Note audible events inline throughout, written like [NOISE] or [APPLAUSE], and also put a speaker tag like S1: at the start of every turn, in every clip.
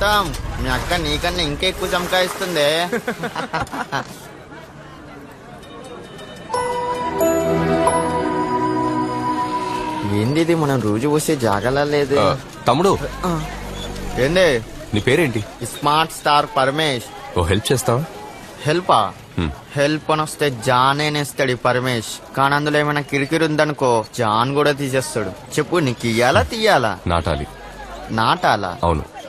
S1: కాంతం మీ అక్క నీకన్నా ఇంకా ఎక్కువ చమకాయిస్తుంది. ఏంది ఇది? మనం రోజు పోసే జాగలా లేదు?
S2: ఆ, తమ్ముడు.
S1: ఏంది?
S2: నీ పేరేంటి?
S1: Smart star Paramesh.
S2: ఓ హెల్ప్ చేస్తావా?
S1: హెల్పా?
S2: హ్మ్.
S1: హెల్ప్ అని వస్తే జాన్ నేస్తాడు ఈ పరమేష్. కానీ అందులో ఏమైనా కిరికిరి ఉందనుకో జాన్ కూడా తీసేస్తాడు. చెప్పు నీకు ఇయ్యాలా తీయాలా?
S2: నాటాలి.
S1: నాటాలా?
S2: అవును.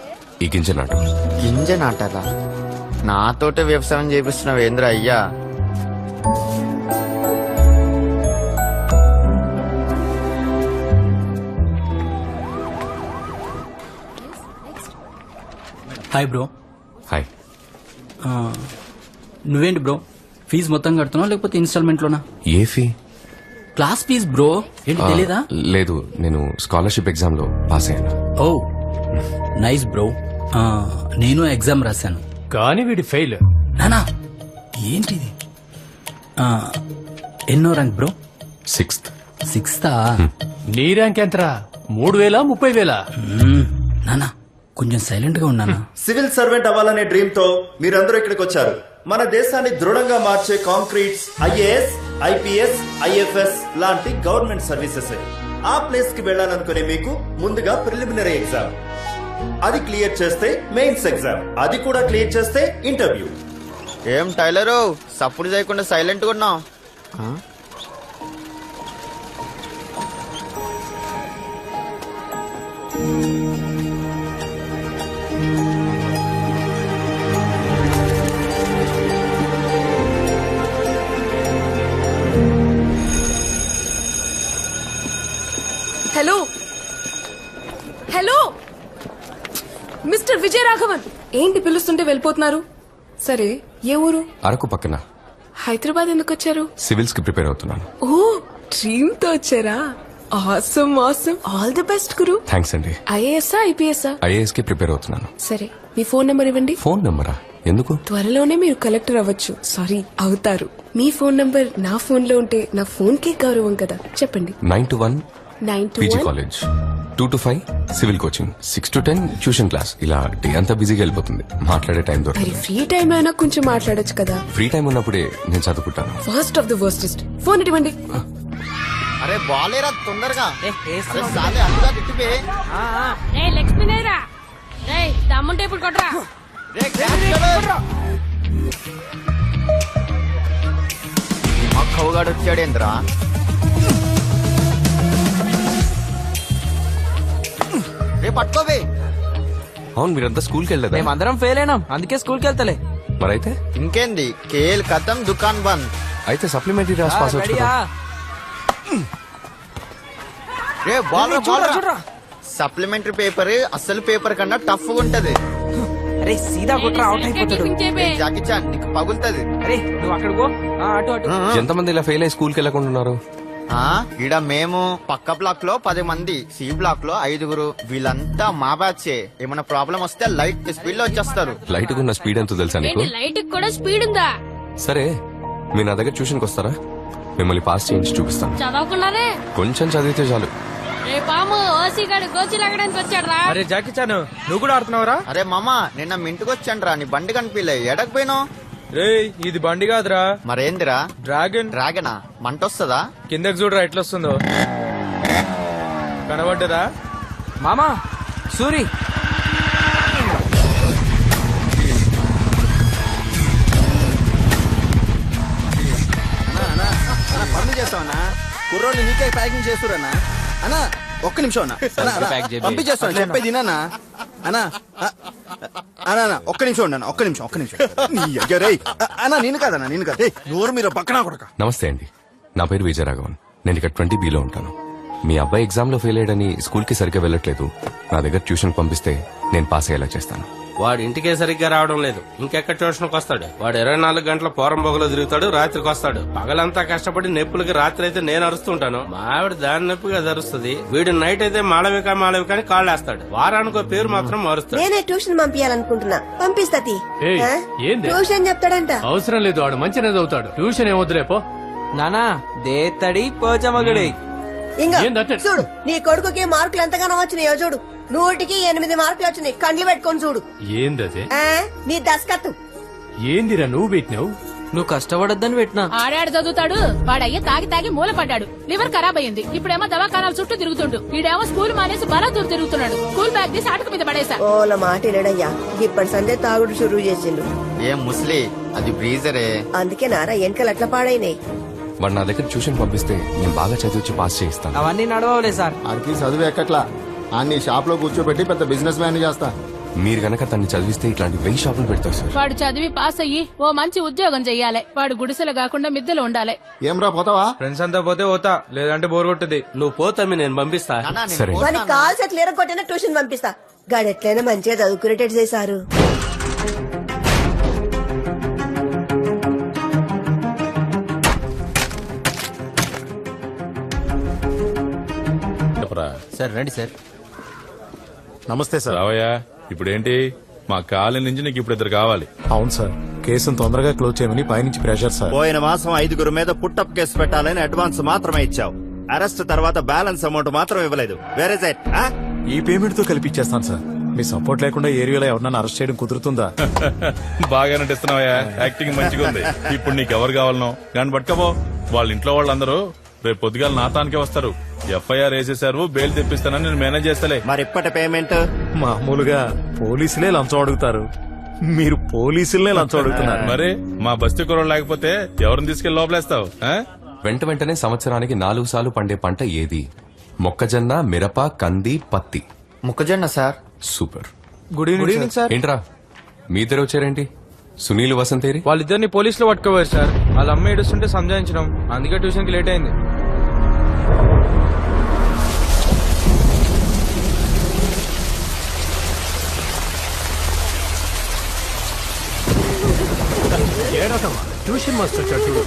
S2: ఈ గింజ నాటు.
S1: గింజ నాటాలా నాతోటే వ్యవసాయం చేపిస్తున్నావు ఏంద్ర అయ్యా?
S3: హాయ్ బ్రో
S2: హాయ్
S3: నువ్వేంటి బ్రో ఫీజు మొత్తం కడుతున్నావు లేకపోతే ఇన్స్టాల్మెంట్లోనా?
S2: ఏ ఫీ?
S3: క్లాస్ ఫీజ్ బ్రో ఏంటి తెలీదా?
S2: లేదు నేను స్కాలర్షిప్ ఎగ్జామ్లో పాస్ అయ్యాను.
S3: ఓ నైస్ బ్రో ఆ, నేను ఎగ్జామ్ రాశాను.
S4: కానీ వీడి ఫెయిల్.
S3: నానా ఏంటిది? ఆ, ఎన్నో ర్యాంక్ బ్రో?
S2: సిక్స్త్.
S3: సిక్స్తా?
S4: నీ ర్యాంక్ ఎంతరా? మూడు వేల ముప్పై వేల?
S3: నానా కొంచెం సైలెంట్గా ఉన్నానా
S5: సివిల్ సర్వెంట్ అవ్వాలనే డ్రీమ్తో మీరందరూ ఇక్కడికి వచ్చారు మన దేశాన్ని దృఢంగా మార్చే కాంక్రీట్స్ ఐఏఎస్ ఐపీఎస్ ఐఎఫ్ఎస్ లాంటి గవర్నమెంట్ సర్వీసెస్. ఆ ప్లేస్కి వెళ్ళాలనుకునే మీకు ముందుగా ప్రిలిమినరీ ఎగ్జామ్. అది క్లియర్ చేస్తే మెయిన్స్ ఎగ్జామ్. అది కూడా క్లియర్ చేస్తే ఇంటర్వ్యూ.
S1: ఏం టైలరు సప్పుడు చేయకుండా సైలెంట్గా ఉన్నావు
S6: రాఘవన్. ఏంటి పిలుస్తుంటే వెళ్ళిపోతున్నారు? సరే ఏ ఊరు?
S2: అరకు పక్కన.
S6: హైదరాబాద్ ఎందుకు వచ్చారు?
S2: సివిల్స్కి ప్రిపేర్ అవుతున్నాను.
S6: ఓ డ్రీమ్తో వచ్చారా? Awesome awesome. All the best Guru.
S2: Thanks అండి.
S6: ఐఏఎస్ ఐపీఎస్
S2: ఐఏఎస్కి ప్రిపేర్ అవుతున్నాను.
S6: సరే మీ ఫోన్ నెంబర్ ఇవ్వండి.
S2: ఫోన్ నెంబరా? ఎందుకు?
S6: త్వరలోనే మీరు కలెక్టర్ అవ్వచ్చు. సారీ అవుతారు. మీ ఫోన్ నంబర్ నా ఫోన్లో ఉంటే నా ఫోన్కి గౌరవం కదా. చెప్పండి.
S2: Nine to one
S6: nine two
S2: college. Two to five civil coaching six to ten tuition class. ఇలా డే అంతా బిజీగా వెళ్ళిపోతుంది. మాట్లాడే టైం
S6: మరి
S2: దొరకదు
S6: ఫ్రీ టైం అయినా కొంచెం మాట్లాడొచ్చు కదా.
S2: ఫ్రీ టైం ఉన్నప్పుడే నేను చదువుకుంటాను.
S6: First of the worstest phone ఇవ్వండి.
S1: అరే బాలేరా తొందరగా. అరే సాలే అటుగా తిట్టిపే
S7: రే లక్ష్మీనేరా రే దమ్ముంటే ఇప్పుడు కొట్రా.
S1: రే, క్యాచ్ కదా. మా కవుగాడు వచ్చాడేంద్రా? రే పట్టుకోవే
S2: అవును మీరంతా స్కూల్కి వెళ్ళలేదా?
S8: మేమందరం ఫెయిల్ అయినాం. అందుకే స్కూల్కి వెళ్తలే.
S2: మరైతే?
S1: ఇంకేంది? కేల్ కథం దుకాన్ బంద్.
S2: అయితే సప్లిమెంటరీ రాసి పాస్ అవచ్చు
S8: రెడీయా?
S2: కదా
S1: రే బాల్
S8: చూడరా, చూడరా.
S1: సప్లిమెంటరీ పేపర్ అసలు పేపర్ కన్నా టఫ్ ఉంటది.
S8: అరే సీదా కొట్రా అవుట్ అయిపోతాడు.
S1: జాకీ చాన్ నీకు పగులుతది.
S8: అరే నువ్వు అక్కడ పో. ఆ, అటు అటు.
S2: ఎంతమంది ఇలా ఫెయిల్ అయ్యి స్కూల్కి వెళ్ళకుండా ఉన్నారు?
S1: ఆ? ఈడ మేము పక్క బ్లాక్లో పది మంది సి బ్లాక్లో ఐదుగురు. వీళ్ళంతా మా బ్యాచే. ఏమైనా ప్రాబ్లం వస్తే లైట్ స్పీడ్లో వచ్చేస్తారు.
S2: లైట్ ఉన్న స్పీడ్ ఎంతో తెలుసా నీకు?
S7: ఏంటి లైట్ కూడా స్పీడ్ ఉందా?
S2: సరే మీరు నా దగ్గర ట్యూషన్కి వస్తారా మిమ్మల్ని పాస్ చేయించి చూపిస్తాను.
S7: చదవకున్నారే
S2: కొంచెం చదివితే చాలు.
S7: రే పాము ఓసీ గాడు గోచి లాగడానికి వచ్చాడు రా
S8: అరే జాకీ చాను నువ్వు కూడా ఆడుతున్నావురా?
S1: అరే మామ నిన్న మీ ఇంటికి వచ్చాను రా నీ బండి కనిపించలే. ఎడకు పోయినావు
S8: రే ఇది బండి కాదురా.
S1: మరేందిరా?
S8: డ్రాగన్.
S1: డ్రాగనా? మంట వస్తుందా
S8: కిందకి చూడరా ఎట్లా వస్తుందో కనబడ్డదా? మామా సూరి.
S9: పనులు చేస్తావనా? కుర్రోని నీకే ప్యాకింగ్ చేస్తురన్నా అన్నా ఒక్క నిమిషం అన్నా. పంపించేస్తాను చెప్పేది అన్నా అ, అన్నా అన్నా, ఒక్క నిమిషం ఉండన్నా ఒక్క నిమిషం ఒక్క నిమిషం. నీ అయ్యో రేయ్ అన్నా నేను కాదన్నా నేను కాదు. నోరు మీరు పక్కన కొడక.
S2: నమస్తే అండి. నా పేరు విజయరాఘవన్. నేను ఇక్కడ ట్వంటీ బీలో ఉంటాను. మీ అబ్బాయి ఎగ్జామ్లో ఫెయిల్ అయ్యాడని స్కూల్కి సరిగ్గా వెళ్ళట్లేదు. నా దగ్గర ట్యూషన్ పంపిస్తే నేను పాస్ అయ్యేలా చేస్తాను.
S10: వాడు ఇంటికే సరిగ్గా రావడం లేదు. ఇంకెక్కడ ట్యూషన్కి వస్తాడు? వాడు ఇరవై నాలుగు గంటల పోరం బొగలో తిరుగుతాడు రాత్రికి వస్తాడు. పగలంతా కష్టపడి నొప్పులకి రాత్రి అయితే నేను అరుస్తుంటాను. మా ఆవిడ దాని నొప్పిగా అరుస్తుంది. వీడు నైట్ అయితే మాళవిక మాళవిక అని కాళ్ళేస్తాడు వారానికి ఒక పేరు మాత్రం మారుస్తాడు.
S11: నేనే ట్యూషన్ పంపించాలనుకుంటున్నా. పంపిస్తా తీ.
S4: ఏయ్,
S11: ఆ?
S4: ఏంది?
S11: ట్యూషన్ చెప్తాడంట.
S4: అవసరం లేదు వాడు మంచిగా చదువుతాడు. ట్యూషన్ ఏమొద్దులే పో.
S8: నానా దేత్తడి పోచమగడి
S4: ఏందట్ట?
S11: చూడు నీ కొడుకుకి మార్కులు ఎంతగానో వచ్చినాయో చూడు. నూటికి ఎనిమిది మార్కులు వచ్చినాయి. కండ్లు పెట్టుకొని చూడు.
S4: ఏందది?
S11: ఆ, నీ దస్కత్తు.
S4: ఏందిరా నువ్వు పెట్టినావు?
S8: నువ్వు కష్టపడొద్దని పెట్టినా?
S7: ఆడాడు చదువుతాడు వాడయ్య తాగి తాగి మూల పడ్డాడు. లివర్ ఖరాబ్ అయింది ఇప్పుడేమో దవాఖానాల చుట్టూ తిరుగుతుండు. ఈడేమో స్కూల్ మానేసి బలాదూర్ తిరుగుతున్నాడు. స్కూల్ బ్యాగ్ తీసి అటుకు మీద పడేసా
S11: ఓల మాట వినడయ్యా. ఇప్పటి సందే తాగుడు షురువు చేసిండు.
S1: ఏం ముస్లి అది బ్రీజరే.
S11: అందుకే నారా వెనకలు అట్లా పాడైనాయి.
S2: వాడు నా దగ్గర ట్యూషన్ పంపిస్తే నేను బాగా చదివించి పాస్ చేయిస్తాను.
S8: అవన్నీ నడవలే సార్.
S9: ఆడికి చదువు ఎక్కట్లా? అన్ని షాప్లో కూర్చోబెట్టి పెద్ద బిజినెస్ మ్యాన్ చేస్తా.
S2: మీరు గనక తన్ని చదివిస్తే ఇట్లాంటి వెయ్యి షాపులు పెడతారు సార్.
S7: వాడు చదివి పాస్ అయ్యి ఓ మంచి ఉద్యోగం చెయ్యాలి. వాడు గుడిసెలు కాకుండా మిద్దెలు ఉండాలి.
S9: ఏం రా పోతావా?
S8: ఫ్రెండ్స్ అంతా పోతే పోతా లేదంటే బోర్ కొట్టుది
S10: నువ్వు పోతమ్మి నేను పంపిస్తా.
S2: సరే.
S1: పోతాను.
S11: వాని కాల్ సెట్లు ఎరగొట్టిన ట్యూషన్ పంపిస్తా. గాడెట్లయినా మంచిగా చదువుకునేటట్టు చేశారు.
S8: సార్ రండి సార్.
S9: నమస్తే సార్.
S12: రావయ్యా ఇప్పుడేంటి? మా కాలేజ్ నుంచి నీకు ఇప్పుడు ఇద్దరు కావాలి.
S4: అవును సార్. కేసును తొందరగా క్లోజ్ చేయమని పైనుంచి ప్రెషర్ సార్.
S5: పోయిన మాసం ఐదుగురు మీద పుట్టప్ కేసు పెట్టాలని అడ్వాన్స్ మాత్రమే ఇచ్చావు. అరెస్ట్ తర్వాత బ్యాలెన్స్ అమౌంట్ మాత్రం ఇవ్వలేదు. వేరే సైట్
S4: ఈ పేమెంట్తో కలిపిచ్చేస్తాను సార్. మీ సపోర్ట్ లేకుండా ఏరియాలో ఎవరన్నా అరెస్ట్ చేయడం కుదురుతుందా? [LAUGHS]
S12: బాగా నటిస్తున్నావయ్యా. యాక్టింగ్ మంచిగా ఉంది. ఇప్పుడు నీకు ఎవరు కావాలనో? కానీ పట్టుకపో. వాళ్ళ ఇంట్లో వాళ్ళందరూ రేపు పొద్దుగాల నాతానికే వస్తారు. ఎఫ్ఐఆర్ వేసేసారు బెయిల్ తెప్పిస్తానని నేను మేనేజ్ చేస్తలే.
S5: మరి ఇప్పటి పేమెంట్?
S4: మామూలుగా పోలీసులే లంచం అడుగుతారు. మీరు పోలీసులనే లంచం అడుగుతున్నారు.
S12: మరి మా బస్తీ కుర్రోడు లేకపోతే ఎవరిని తీసుకెళ్ళి లోపలేస్తావు ఆ?
S2: వెంట వెంటనే సంవత్సరానికి నాలుగు సార్లు పండే పంట ఏది? మొక్కజొన్న మిరప కంది పత్తి.
S1: మొక్కజొన్న sir.
S2: Super.
S8: Good evening sir.
S2: ఏంట్రా? మీ ఇద్దరు వచ్చారేంటి? సునీల్ వసంతేరి?
S8: వాళ్ళిద్దరిని పోలీసులు పట్టుకోవారు సార్. వాళ్ళ అమ్మ ఏడుస్తుంటే సంజాయించడం. అందుకే ట్యూషన్కి లేట్ అయింది.
S4: ట్యూషన్ మాస్టర్ చూడు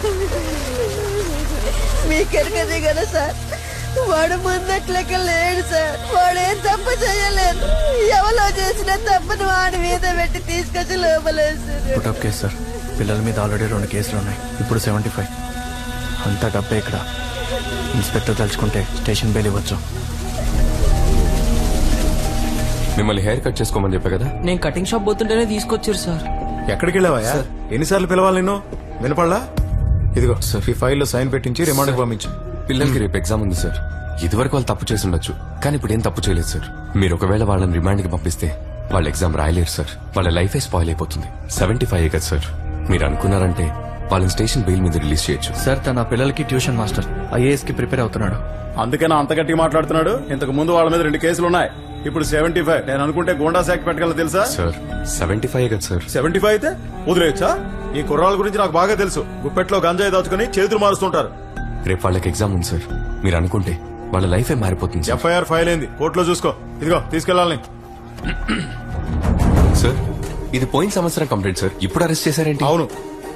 S11: మీకెరకదే కదా సార్. వాడు ముందట్లెక్క లేడు సార్. వాడేం తప్పు చేయలేదు. ఎవరో చేసిన తప్పును వాడి మీద పెట్టి తీసుకొచ్చి లోపలేసారు
S3: పుటప్ కేసు సార్ పిల్లల మీద ఆల్రెడీ రెండు కేసులు ఉన్నాయి. ఇప్పుడు సెవెంటీ ఫైవ్ అంతా డబ్బే ఇక్కడ. ఇన్స్పెక్టర్ తలుచుకుంటే స్టేషన్ బెయిల్ ఇవ్వచ్చు.
S2: మిమ్మల్ని హెయిర్ కట్ చేసుకోమని చెప్పా కదా?
S8: నేను కటింగ్ షాప్ పోతుంటేనే తీసుకొచ్చారు సార్.
S4: ఎక్కడికి వెళ్ళావా ఎన్నిసార్లు పిలవాలి నిన్ను? వినపడలా? ఇదిగో సార్. ఈ ఫైల్లో సైన్ పెట్టించి రిమాండ్ పంపించు.
S2: పిల్లలకి రేపు ఎగ్జామ్ ఉంది సార్. ఇదివరకు వాళ్ళు తప్పు చేసి ఉండొచ్చు కానీ ఇప్పుడు ఏం తప్పు చేయలేదు సార్. మీరు ఒకవేళ వాళ్ళని రిమాండ్కి పంపిస్తే వాళ్ళు ఎగ్జామ్ రాయలేరు సార్. వాళ్ళ లైఫే స్పాయిల్ అయిపోతుంది. సెవెంటీ ఫైవ్ కదా సార్. మీరు అనుకున్నారంటే వాళ్ళని స్టేషన్ బెయిల్ మీద రిలీజ్ చేయొచ్చు.
S3: సార్ తన పిల్లలకి ట్యూషన్ మాస్టర్ ఐఏఎస్కి ప్రిపేర్ అవుతున్నాడు.
S4: అందుకే నా అంత గట్టిగా మాట్లాడుతున్నాడు. ఇంతకు ముందు వాళ్ళ మీద రెండు కేసులు ఉన్నాయి ఇప్పుడు సెవెంటీ ఫైవ్ నేను అనుకుంటే గోండా శాఖ పెట్టగల తెలుసా?
S2: సార్ సెవెంటీ ఫైవ్ కదా సార్.
S4: సెవెంటీ ఫైవ్ అయితే వదిలేయచ్చా? ఈ కుర్రాళ్ళ గురించి నాకు బాగా తెలుసు. గుప్పెట్లో గంజాయి దాచుకుని చేతులు మారుస్తుంటారు.
S2: రేపు వాళ్ళకి ఎగ్జామ్ ఉంది సార్. మీరు అనుకుంటే వాళ్ళ లైఫే మారిపోతుంది
S4: ఎఫ్ఐఆర్ ఫైల్ అయింది. కోర్టులో చూసుకో. ఇదిగో తీసుకెళ్ళాలని.
S2: సార్ ఇది పోయిన సంవత్సరం కంప్లీట్ సార్. ఇప్పుడు అరెస్ట్ చేశారేంటి?
S4: అవును.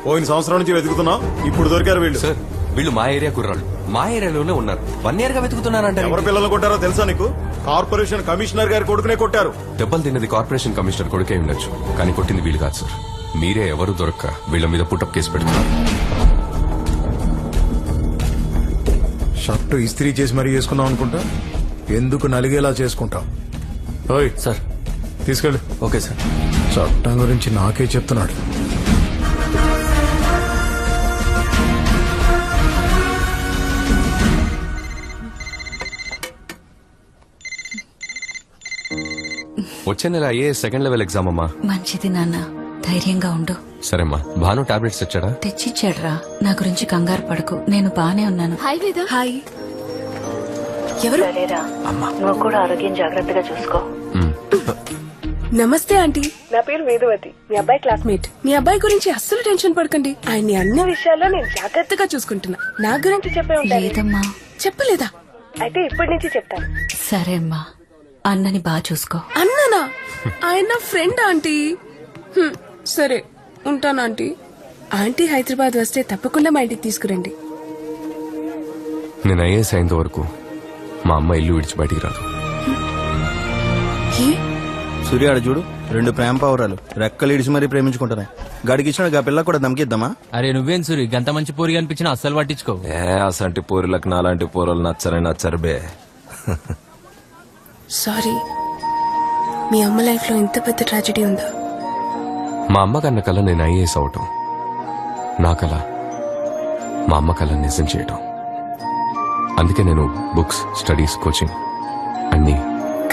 S4: పోయిన సంవత్సరం నుంచి వెతుకుతున్నాం. ఇప్పుడు దొరికారు వీళ్ళు.
S2: సార్ వీళ్ళు మా ఏరియా కుర్రాళ్ళు. మా ఏరియాలోనే ఉన్నారు. వన్ ఇయర్గా వెతుకుతున్నారంటే
S4: ఎవరి పిల్లలు కొట్టారో తెలుసా నీకు? కార్పొరేషన్ కమిషనర్ గారి కొడుకునే కొట్టారు.
S2: దెబ్బలు తిన్నది కార్పొరేషన్ కమిషనర్ కొడుకే ఉండొచ్చు. కానీ కొట్టింది వీళ్ళు కాదు సార్. మీరే ఎవరు దొరక్క వీళ్ళ మీద పుట్టప్ కేసు పెడుతున్నారు.
S4: షర్టు ఇస్త్రీ చేసి మరీ వేసుకున్నాం అనుకుంటా? ఎందుకు నలిగేలా చేసుకుంటాం? ఓయ్
S3: సార్.
S4: తీసుకెళ్ళి.
S3: Okay sir.
S4: చట్టం గురించి నాకే చెప్తున్నాడు.
S2: వచ్చే నెల అయ్యే సెకండ్ లెవెల్ ఎగ్జామ్ అమ్మా?
S7: మంచిది నాన్న. ధైర్యంగా ఉండు.
S2: సరేమ్మా. భాను టాబ్లెట్స్ తెచ్చాడా?
S7: తెచ్చిచ్చాడ్రా. నా గురించి కంగారు పడకు. నేను బానే ఉన్నాను. హాయ్ వేద
S6: హాయ్ ఎవరు?
S7: నువ్వు కూడా ఆరోగ్యం జాగ్రత్తగా చూసుకో.
S6: నమస్తే ఆంటీ. నా పేరు వేదవతి మీ అబ్బాయి క్లాస్మేట్ మీ అబ్బాయి గురించి అస్సలు టెన్షన్ పడకండి. ఆయన్ని అన్ని విషయాల్లో నేను జాగ్రత్తగా చూసుకుంటున్నా. నా గురించి చెప్పే ఉంటాను
S7: లేదమ్మా.
S6: చెప్పలేదా? అయితే ఇప్పటి నుంచి చెప్తాను.
S7: సరే అమ్మా. అన్నని బాగా చూసుకో.
S6: అన్నానా? ఆయన ఫ్రెండ్ ఆంటీ? హ్మ్, సరే ఉంటాను ఆంటీ. ఆంటీ హైదరాబాద్ వస్తే తప్పకుండా మా ఇంటికి తీసుకురండి.
S2: నేను ఐఏఎస్ అయ్యేంత వరకు మా అమ్మ ఇల్లు విడిచి బయటికి రాదు.
S6: ఏ?
S9: సూర్యాడు చూడు. రెండు ప్రేమ పౌరాలు రెక్కలు ఇడిచి మరీ ప్రేమించుకుంటున్నాయి. గడికి ఇచ్చిన గా పిల్ల కూడా దమ్కిద్దామా
S8: అరే నువ్వేం సూరి గంత మంచి పూరి కనిపించిన అస్సలు పట్టించుకో.
S2: ఏ అసంటి పూరులకు నాలాంటి పూరలు నచ్చరని నచ్చరు బే.
S6: సారీ. మీ అమ్మ లైఫ్లో ఇంత పెద్ద ట్రాజడీ ఉందా?
S2: మా అమ్మ కన్న కల నేను ఐఏఎస్ అవటం. నా కల మా అమ్మ కళ నిజం చేయటం. అందుకే నేను బుక్స్ స్టడీస్ కోచింగ్ అన్నీ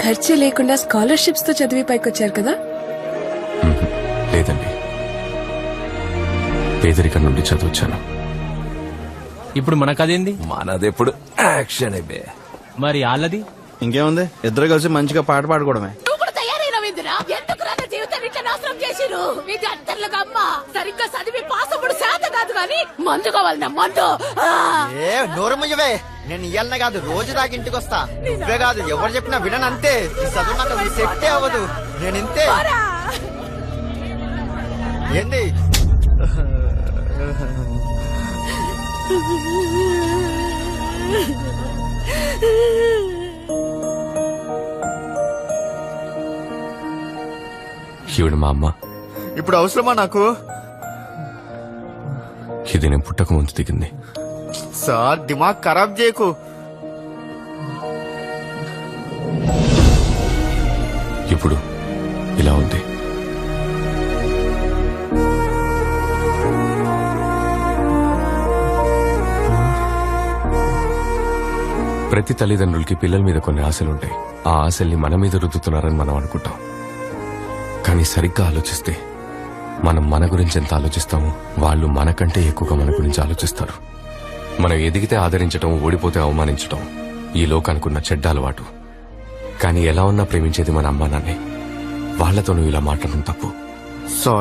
S6: ఖర్చు లేకుండా స్కాలర్షిప్స్తో చదివి పైకొచ్చారు కదా?
S2: మ్మ్, లేదండి. పేదరికం నుండి చదివచ్చాను.
S8: ఇప్పుడు మన కదేంది
S2: మనదెప్పుడు యాక్షన్ అయిపోయా
S8: మరి వాళ్ళది
S9: ఇంకేముంది? ఇద్దరు కలిసి మంచిగా పాట పాడుకోవడమే.
S7: నువ్వు కూడా తయారైనవిందిరా ఎందుకు నా జీవితాన్ని ఇట్లా నాశనం చేసిరు ఇది అంతర్లుగా అమ్మ సరిగ్గా చదివి శాత కాదు కానీ మందు కావాలన్నా మందు. ఆ!
S1: ఏ నోరు ముయ్యవే. నేను ఇయ్యాలనే కాదు రోజు దాకా ఇంటికి వస్తా. నువ్వే కాదు ఎవరు చెప్పినా వినను అంతే. ఈ చదువు నాకు అసలు సెట్టే అవ్వదు. నేను ఇంతే. ఏంది? [LAUGHS]
S2: ఈవిడ మా అమ్మ
S1: ఇప్పుడు అవసరమా నాకు?
S2: ఇది నేను పుట్టక ముందు దిగింది.
S1: సార్ దిమాగ్ ఖరాబ్ చేయకు.
S2: ఇప్పుడు ఇలా ఉంది. ప్రతి తల్లిదండ్రులకి పిల్లల మీద కొన్ని ఆశలుంటాయి. ఆ ఆశల్ని మన మీద రుద్దుతున్నారని మనం అనుకుంటాం. కానీ సరిగ్గా ఆలోచిస్తే మనం మన గురించి ఎంత ఆలోచిస్తామో వాళ్ళు మనకంటే ఎక్కువగా మన గురించి ఆలోచిస్తారు. మనం ఎదిగితే ఆదరించటం ఓడిపోతే అవమానించటం ఈ లోకానికున్న చెడ్డ అలవాటు. కానీ ఎలా ఉన్నా ప్రేమించేది మన అమ్మా నాన్నే. వాళ్ళతో నువ్వు ఇలా మాట్లాడడం తప్పు.
S1: సారీ.